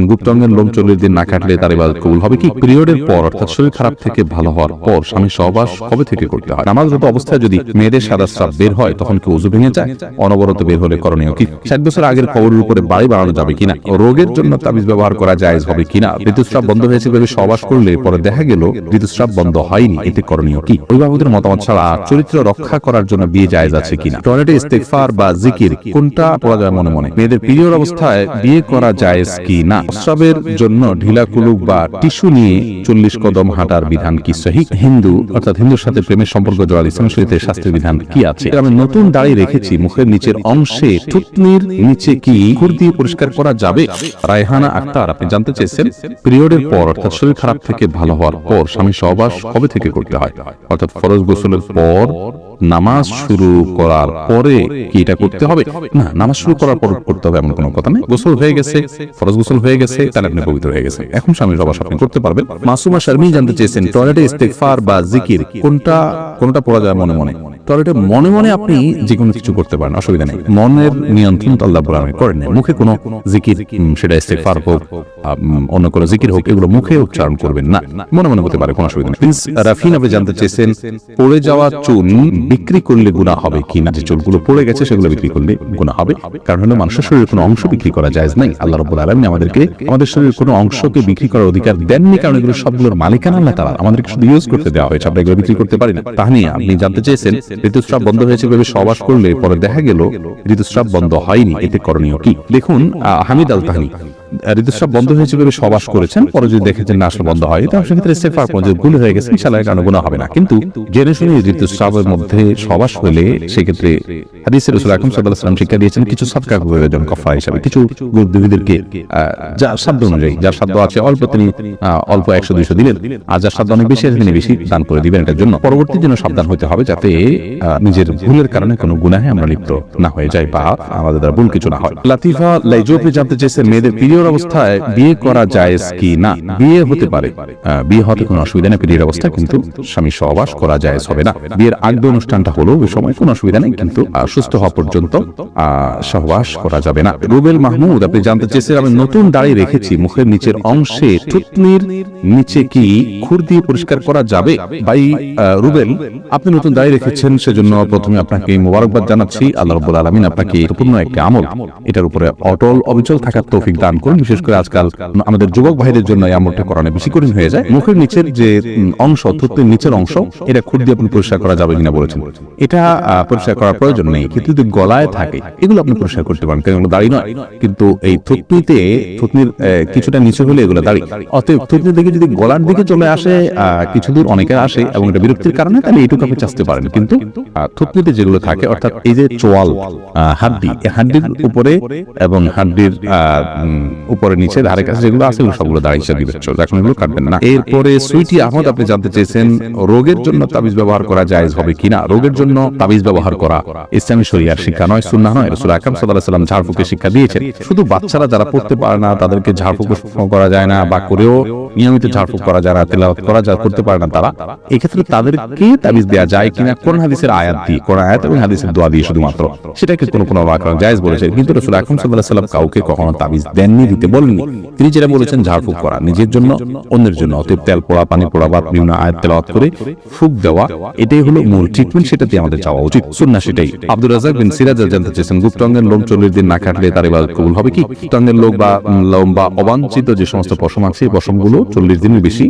চেয়েছেন গুপ্তাঙ্গের লোম চল্লিশ দিন না কাটলে তার ইবাদত কবুল হবে কি? পিরিয়ডের পর অর্থাৎ শরীর খারাপ থেকে ভালো হওয়ার পর স্বামী সহবাস কবে থেকে করতে হয়? নামাজরত অবস্থায় যদি মেয়েদের সাদা স্রাব বের হয়, তখন কি উজু ভেঙে যায়? অনবরত বের হলে করণীয় কি? ষাট বছর আগের খবরের উপরে বাড়ি বাড়ানো যাবে কিনা? রোগের জন্য তাবিজ ব্যবহার করা যায় হবে কিনা? ঋতুস্রাব বন্ধ হয়েছে ভেবে সহবাস করলে পরে দেখা গেল ঋতুস্রাব বন্ধ হয়নি। এতে করণীয় কি? অভিভাবকদের মতামত ছাড়া চরিত্র রক্ষা করার জন্য বিয়ে জায়েজ আছে কিনা? টয়লেটে ইস্তেগফার বা জিকির কোনটা পড়া যায় মনে মনে? মেয়েদের পিরিয়ড অবস্থায় বিয়ে করা জায়েজ কি না? প্রস্রাবের জন্য ঢিলা কুলুক বা টিস্যু নিয়ে চল্লিশ কদম হাঁটার বিধান কি সহি? হিন্দু, অর্থাৎ হিন্দুর সাথে প্রেমের সম্পর্ক জড়াল ইসলাম শরীরের শাস্ত্রের বিধান কি আছে? আমি নতুন দাড়ি রেখেছি, মুখের নিচের অংশে থুতনির নিচে কি খুর দিয়ে পরিষ্কার করা যাবে? রায়হানা আক্তার, আপনি জানতে চেয়েছেন? পিরিয়ডের পর, অর্থাৎ শরীর খারাপ থেকে ভালো হওয়ার পর, স্বামী সহবাস কবে থেকে করতে হয়? অর্থাৎ ফরজ গোসলের পর নামাজ শুরু করার পরে কি এটা করতে হবে? না, নামাজ শুরু করার পর করতে হবে এমন কোনো কথা নেই। গোসল হয়ে গেছে, ফরজ গোসল হয়ে গেছে, তাহলে আপনি পবিত্র হয়ে গেছে এখন স্বামী সবাস আপনি করতে পারবেন। মাসুমা শারমি জানতে চেয়েছেন, টয়লেটে ইস্তেকফার বা জিকির কোনটা কোনটা পড়া যায় মনে মনে? টয়লেটে মনে মনে আপনি যে কোনো কিছু করতে পারেন অসুবিধা নেই। মনের নিয়ন্ত্রণ তো আল্লাহ বলে করেন না। মুখে কোনো জিকির সেটা ইস্তেগফার হোক অন্য কোনো জিকির হোক এগুলো মুখে উচ্চারণ করবেন না। মনে মনে হতে পারে কোনো অসুবিধা নেই। প্রিন্স রাফিন আপনি জানতে চেয়েছেন পড়ে যাওয়া চুন বিক্রি করলে গুণা হবে কিনা? যে চুলগুলো পড়ে গেছে সেগুলো বিক্রি করলে গুণা হবে। কারণ হলো মানুষের শরীরের কোনো অংশ বিক্রি করা যায় নাই। আল্লাহ রব্বুল আলমী আমাদেরকে আমাদের শরীরের কোনো অংশকে বিক্রি করার অধিকার দেননি কারণ এগুলো সবগুলোর মালিকানা আল্লাহ তারা আমাদেরকে শুধু ইউজ করতে দেওয়া হয়েছে আমরা এগুলো বিক্রি করতে পারি না তাহলে আপনি জানতে চেয়েছেন ঋতুস্রাব বন্ধ হয়েছে ভেবে সবাস করলে পরে দেখা গেল ঋতুস্রাব বন্ধ হয়নি। এতে করণীয় কি? দেখুন হামিদ আল তাহানি ঋতুস্রাব বন্ধ হয়েছে ভেবে সবাস করেছেন। পরে যদি দেখেছেন না আসলে বন্ধ হয়। তাহলে সেক্ষেত্রে ইস্তেগফার করুন যে ভুল হয়ে গেছে। ইনশাআল্লাহ কারণে গুনাহ হবে না। কিন্তু জেনে শুনে ঋতুস্রাবের মধ্যে সবাস হলে সেক্ষেত্রে হাদিসের রাসূল আকরাম সাল্লাল্লাহু আলাইহি ওয়াসাল্লাম শিক্ষা দিয়েছেন কিছু সাদকা প্রয়োজন কফা হিসাবে। কিছু গরিবদের যা সাধ্য অনুযায়ী যার সাধ্য আছে অল্প তিনি অল্প একশো দুইশো দিলেন আর যার সাধ্য অনেক বেশি আছে তিনি বেশি দান করে দিবেন এটার জন্য। পরবর্তী জন্য সাবধান হতে হবে যাতে নিজের ভুলের কারণে কোনো গুনাহে আমরা লিপ্ত না হয়ে যাই বা আমাদের দ্বারা ভুল কিছু না হয়। লাতিফা লাইজোপি জানতে চেয়েছেন মেয়েদের পিরিয়ড অবস্থায় বিয়ে করা জায়েজ কি না? বিয়ে হতে পারে। বিয়ে হতে কোনো অসুবিধা নেই, পিরিয়ড অবস্থায় কিন্তু স্বামী সহবাস করা জায়েজ হবে না। বিয়ের আগ্য অনুষ্ঠানটা হলো ওই সময় কোনো অসুবিধা নেই, কিন্তু সুস্থ হওয়া পর্যন্ত সহবাস করা যাবে না। রুবেল মাহমুদ, আপনি জানতে চেয়েছেন, আমি নতুন দাড়ি রেখেছি, মুখের নিচের অংশে থুতনির নিচে কি খুর দিয়ে পরিষ্কার করা যাবে? ভাই রুবেল, আপনি নতুন দাড়ি রেখেছেন সেজন্য প্রথমে আপনাকে মোবারকবাদ জানাচ্ছি। আল্লাহ রব্বুল আলমিন আপনাকে পূর্ণ একটি আমল, এটার উপরে অটল, অবিচল থাকার তৌফিক দান করুন। বিশেষ করে আজকাল আমাদের যুবক ভাইদের জন্য এই আমলটা করানো বেশি কঠিন হয়ে যায়। মুখের নিচের যে অংশ, থুতনির নিচের অংশ, এটা খুর দিয়ে আপনি পরিষ্কার করা যাবে কিনা বলেছেন। এটা পরিষ্কার করার প্রয়োজন নেই, কিন্তু যদি গলায় থাকে, এগুলো আপনি পরিষ্কার করতে পারেন, কারণ এগুলো দাড়ি নয়। কিন্তু এই থুতনিতে, থুতনির কিছুটা নিচে হলে এগুলো দাড়ি। অতএব থুতনির দিকে যদি গলার দিকে চলে আসে কিছু দূর অনেকে আসে এবং এটা বিরক্তির কারণে, তাহলে এইটুকু আপনি চাচতে পারেন। কিন্তু থুতনিতে যেগুলো থাকে, অর্থাৎ এই যে চোয়াল হাড্ডি হাড্ডির উপরে এবং হাড্ডির উপরে নিচে ধারে কাছে যেগুলো আছে সবগুলো বিবেচ্য এখন এগুলো কাটবেন না। এরপরে সুইটি আহমদ, আপনি জানতে চেয়েছেন, রোগের জন্য তাবিজ ব্যবহার করা জায়েজ হবে কিনা? রোগের জন্য তাবিজ ব্যবহার করা ইসলামী শরিয়ার শিক্ষা নয়, সুন্নাহ নয়। রসুল আকরাম আলাইহি সাল্লাম ঝাড়ফুঁকের শিক্ষা দিয়েছেন। শুধু বাচ্চারা যারা পড়তে পারে না, তাদেরকে ঝাড়ফুঁক করা যায় না বা করেও নিয়মিত ঝাড়ফুঁক করা যায় না, তেলাওয়াত করা যায় করতে পারে না তারা। এক্ষেত্রে তাদেরকে তাবিজ দেওয়া যায় কিনা? কোন হাদিসের আয়াত দিয়ে কোন আয়াত এবং হাদিসের দোয়া দিয়ে শুধুমাত্র? সেটাকে কোনো কোনো ওলামা জায়েজ বলেছে কিন্তু রসুল আকরাম সাল্লাল্লাহু আলাইহি সাল্লাম কাউকে কখনো তাবিজ দেননি, দিতে বলেননি। তিনি যেটা বলেছেন, ঝাড়ফুঁক করা, নিজের জন্য, অন্যের জন্য। অতএব তেল, পোড়া, পানি পোড়া বা বিভিন্ন আয়াত তেলাওয়াত করে ফুক দেওয়া, এটাই হলো মূল ট্রিটমেন্ট সেটাতে আমাদের যাওয়া উচিত। সুন্না সেটাই। আব্দুর রাজাক বিন সিরাজ জানতে চেয়েছেন গুপ্তাঙ্গের লোম চল্লিশ দিন না কাটলে তার ইবাদত কবুল হবে কি? গুপ্তাঙ্গের লোক বা লোম বা অবাঞ্ছিত যে সমস্ত পশম আছে, এই পশমগুলো চল্লিশ দিনের বেশি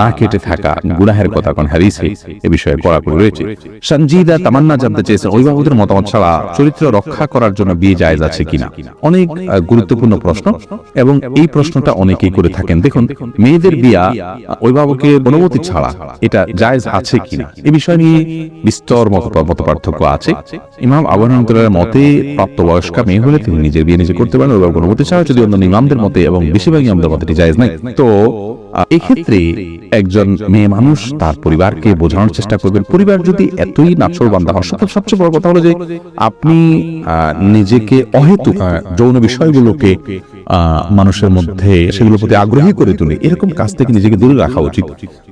না কেটে থাকা গুনাহের কথা কোন হারিসে এ বিষয়ে কড়াকড়ি রয়েছে। সঞ্জিদা তামান্না জানতে অভিভাবকদের মতামত ছাড়া চরিত্র রক্ষা করার জন্য বিয়ে জায়েজ আছে কিনা? অনেক গুরুত্বপূর্ণ প্রশ্ন এবং এই প্রশ্নটা অনেকেই করে থাকেন। দেখুন, মেয়েদের বিয়া অভিভাবকের অনুমতি ছাড়া এটা জায়েজ আছে কিনা? এ বিষয় নিয়ে বিস্তর মত পার্থক্য আছে। ইমাম আবু মতে, প্রাপ্তবয়স্কা মেয়ে হলে তিনি নিজের বিয়ে নিজে করতে পারেন অভিভাবক অনুমতি ছাড়া। যদি অন্য ইমামদের মতে এবং বেশিরভাগ ইমামদের মতে এটি জায়েজ নাই। তো এক্ষেত্রে একজন মেয়ে মানুষ তার পরিবারকে বোঝানোর চেষ্টা করবেন। পরিবার যদি এতই নাচর বান্ধা হয়, সব- সবচেয়ে বড় কথা হলো যে আপনি নিজেকে অহেতুক যৌন বিষয়গুলোকে মানুষের মধ্যে সেগুলোর প্রতি আগ্রহী করে তুলে। এরকম কাজ থেকে নিজেকে দূরে রাখা উচিত।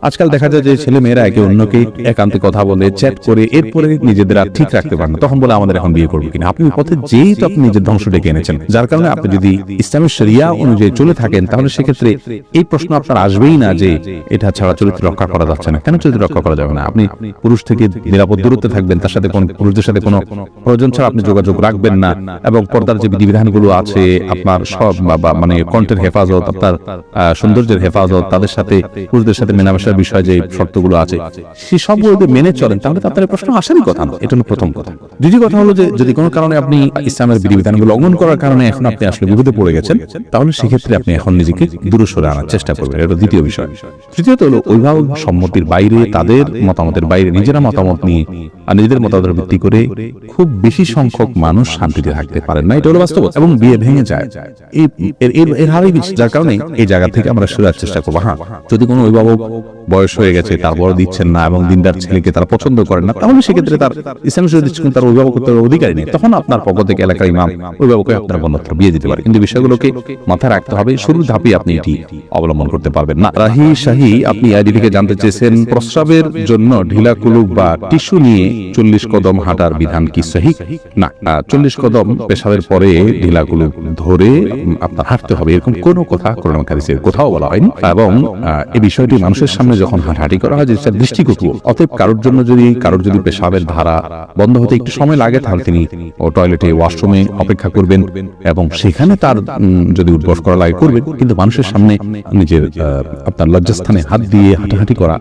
আজকাল দেখা যায় যে ছেলে মেয়েরা একে অন্যকে একান্তে কথা বলে, চ্যাট করে, এরপরে নিজেদের আর ঠিক রাখতে পারেন না। তখন বলে, আমাদের এখন বিয়ে করব কিনা? আপনি পথে যেই তো আপনি নিজের ধ্বংস ডেকে এনেছেন। যার কারণে আপনি যদি ইসলামের শরিয়া অনুযায়ী চলে থাকেন, তাহলে সেক্ষেত্রে এই প্রশ্ন আপনার আসবেই না যে এটা ছাড়া চরিত্র রক্ষা করা যাচ্ছে না। কেন চরিত্র রক্ষা করা যাবে না? আপনি পুরুষ থেকে নিরাপদ দূরত্বে থাকবেন, তার সাথে কোন পুরুষদের সাথে কোনো প্রয়োজন ছাড়া আপনি যোগাযোগ রাখবেন না এবং পর্দার যে বিধিবিধানগুলো আছে, আপনার সব বা- মানে কণ্ঠের হেফাজত আপনার সৌন্দর্যের হেফাজত তাদের সাথে পুরুষদের সাথে মেলামেশার বিষয়ে যে শর্তগুলো আছে সেই সবগুলো যদি মেনে চলেন। তাহলে আপনার প্রশ্ন আসারই কথা না এটা হলো প্রথম কথা। দ্বিতীয় কথা। হলো যে যদি কোনো কারণে আপনি ইসলামের বিধিবিধানগুলো লঙ্ঘন করার কারণে এখন আপনি আসলে বিপদে পড়ে গেছেন তাহলে সেক্ষেত্রে আপনি এখন নিজেকে দূরে সরে আনার চেষ্টা করবেন। এটা দ্বিতীয় বিষয়। তৃতীয়ত হলো অভিভাবক সম্মতির বাইরে তাদের মতামতের বাইরে নিজেরা মতামত নিয়ে আর নিজেদের মতামতের ভিত্তি করে খুব বেশি সংখ্যক মানুষ শান্তিতে থাকতে পারেন না এটা হলো বাস্তব এবং বিয়ে ভেঙে যায় এই এর- এর হারেই বেশি যার কারণে এই জায়গা থেকে আমরা সরার চেষ্টা করব। হ্যাঁ যদি কোনো অভিভাবক বয়স হয়ে গেছে তারপর দিচ্ছেন না এবং দিনদার ছেলেকে তারা পছন্দ করেন না, তাহলে সেক্ষেত্রে তার ইসলাম দিচ্ছেন, তার অভিভাবকত্বের অধিকারী নেই। তখন আপনার পক্ষ থেকে এলাকার ইমাম অভিভাবকে আপনার বন্যত্র বিয়ে দিতে পারে। কিন্তু বিষয়গুলোকে মাথায় রাখতে হবে, শুরুর ধাপে আপনি এটি অবলম্বন করতে পারবেন না। রাহি শাহি, আপনি আইডি থেকে জানতে চেয়েছেন, প্রস্রাবের জন্য ঢিলা কুলুক বা টিস্যু নিয়ে চল্লিশ কদম হাঁটার বিধান কি সহি? না চল্লিশ কদম পেশাবের পরে ঢিলা কুলুক ধরে আপনার হাঁটতে হবে। এরকম কোনো কথা কোরআন কোথাও বলা হয়নি। এবং এই বিষয়টি মানুষের সামনে যখন হাঁটাহাঁটি করা হয় যে দৃষ্টিকটু অতএব কারোর জন্য যদি, কারোর যদি পেশাবের ধারা বন্ধ হতে একটু সময় লাগে, তাহলে তিনি ও টয়লেটে, ওয়াশরুমে অপেক্ষা করবেন এবং সেখানে তার যদি উদ্বস করা লাগে, করবেন। কিন্তু মানুষের সামনে নিজের আপনার লজ্জাস্থানে হাত দিয়ে হাঁটাহাঁটি করা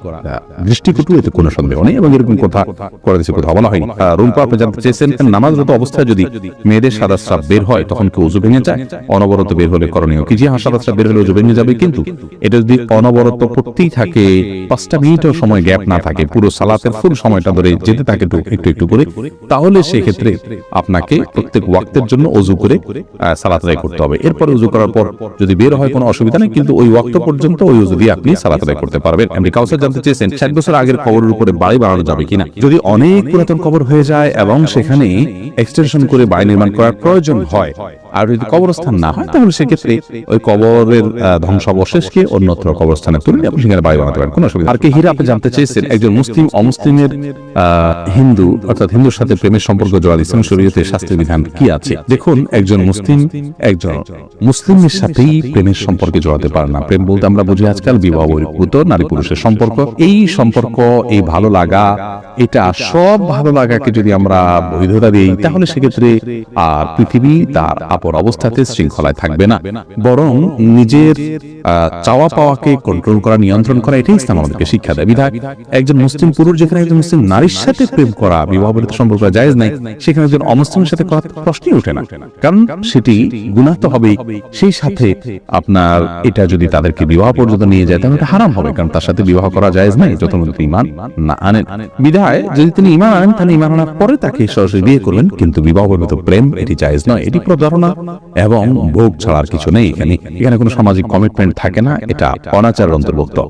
দৃষ্টিকটু, এতে কোনো সন্দেহ নেই এবং এরকম কথা করে দিয়েছে কোথাও বলা হয়নি। রুম্পা, আপনি জানতে চেয়েছেন, নামাজরত অবস্থায় যদি মেয়েদের সাদা স্রাব বের হয়, তখন কি উজু ভেঙে যায়? অনবরত বের হলে করণীয় কি? যে হ্যাঁ সাদা স্রাব বের হলে উজু ভেঙে যাবে কিন্তু। এটা যদি অনবরত পড়তেই থাকে পাঁচটা মিনিটও সময় গ্যাপ না থাকে, পুরো সালাতের ফুল সময়টা ধরে যেতে থাকে একটু একটু করে, তাহলে সেক্ষেত্রে আপনাকে প্রত্যেক ওয়াক্তের জন্য অজু করে সালাত আদায় করতে হবে। এরপরে উজু করার পর যদি বের হয় কোনো অসুবিধা নেই, কিন্তু ওই ওয়াক্ত পর্যন্ত ওই উজু দিয়ে আপনি সালাত আদায় করতে পারবেন। এমনি কাউসার জানতে চেয়েছেন, ষাট বছর আগের কবরের উপরে বাড়ি বানানো যাবে কিনা। যদি অনেক পুরাতন কবর হয়ে যায় এবং সেখানে এক্সটেনশন করে বাড়ি নির্মাণ করার প্রয়োজন হয় আর যদি কবরস্থান না হয় তাহলে সেক্ষেত্রে ওই কবরের ধ্বংসাবশেষকে অন্যত্র কবরস্থানে তুলে আপনি সেখানে বাড়ি বানাতে পারেন। কোনো অসুবিধা আর কি হীরা আপনি জানতে চেয়েছেন? একজন মুসলিম অমুসলিমের হিন্দু অর্থাৎ হিন্দুর সাথে প্রেমের সম্পর্ক জড়াল ইসলাম শরীয়তে শাস্ত্রের বিধান কি আছে? দেখুন একজন মুসলিম একজন মুসলিমের সাথেই প্রেমের সম্পর্কে জড়াতে পারে না। প্রেম বলতে আমরা বুঝি আজকাল বিবাহ বহির্ভূত নারী পুরুষের সম্পর্ক। এই সম্পর্ক এই ভালো লাগা এটা সব ভালো লাগাকে যদি আমরা বৈধতা দিই তাহলে সেক্ষেত্রে আর পৃথিবী তার আপর অবস্থাতে শৃঙ্খলায় থাকবে না। বরং নিজের চাওয়া পাওয়াকে কন্ট্রোল করা নিয়ন্ত্রণ করা এটাই ইসলাম আমাদেরকে শিক্ষা দেয়। বিধায় একজন মুসলিম পুরুষ যেখানে একজন মুসলিম নারীর সাথে প্রেম করা বিবাহ বহির্ভূত সম্পর্ক জায়েজ নাই সেখানে একজন অমুসলিমের সাথে করা প্রশ্নই ওঠে না। কারণ সেটি তো হবেই। সেই সাথে আপনার এটা যদি তাদেরকে বিবাহ পর্যন্ত নিয়ে যায় তাহলে এটা হারাম হবে কারণ তার সাথে বিবাহ করা জায়েজ নাই যত মধ্যে ইমান না আনেন। বিধায় যদি তিনি ইমান আনেন তাহলে ইমান আনার পরে তাকে সরাসরি বিয়ে করবেন কিন্তু বিবাহ পর্যন্ত প্রেম এটি জায়েজ নয় এটি প্রতারণা এবং ভোগ ছাড়ার কিছু নেই এখানে। এখানে কোনো সামাজিক কমিটমেন্ট থাকে না, এটা অনাচারের অন্তর্ভুক্ত।